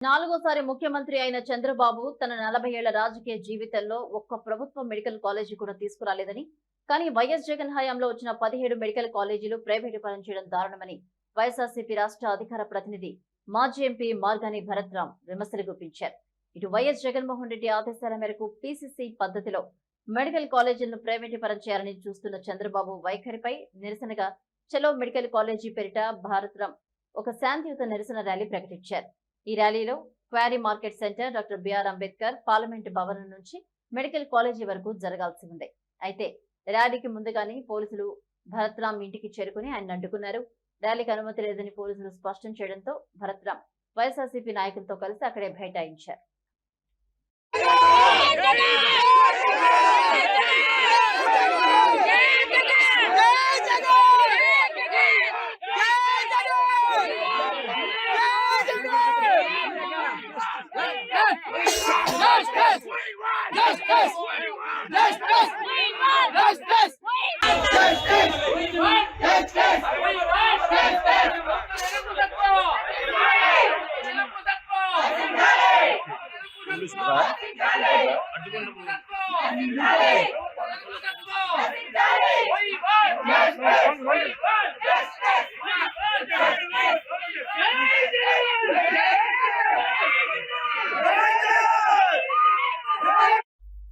నాలుగోసారి ముఖ్యమంత్రి అయిన చంద్రబాబు తన నలభై ఏళ్ళ రాజకీయ జీవితంలో ఒక్క ప్రభుత్వ మెడికల్ కాలేజీ కూడా తీసుకురాలేదని కానీ వైఎస్ జగన్ హయాంలో వచ్చిన పదిహేడు మెడికల్ కాలేజీలు ప్రైవేటు పరం చేయడం దారుణమని వైఎస్ఆర్సీపీ రాష్ట్ర అధికార ప్రతినిధి మాజీ ఎంపీ మార్గాని భరత్రామ్ విమర్శలు గుప్పించారు. ఇటు వైఎస్ జగన్మోహన్ రెడ్డి ఆదేశాల మేరకు పీసీసీ పద్ధతిలో మెడికల్ కాలేజీలను ప్రైవేటు పరం చేయాలని చూస్తున్న చంద్రబాబు వైఖరిపై నిరసనగా చలో మెడికల్ కాలేజీ పేరిట భారత్రామ్ ఒక శాంతియుత నిరసన ర్యాలీ ప్రకటించారు. ఈ ర్యాలీలో quarry market centre doctor BR Ambedkar parliament భవనం నుంచి మెడికల్ కాలేజీ వరకు జరగాల్సి ఉంది. అయితే ర్యాలీకి ముందుగానే పోలీసులు భరత్రామ్ ఇంటికి చేరుకుని ఆయన అడ్డుకున్నారు. ర్యాలీకి అనుమతి లేదని పోలీసులు స్పష్టం చేయడంతో భరత్రామ్ వైఎస్ఆర్సీపీ నాయకులతో కలిసి అక్కడే బైఠాయించారు. Yeah!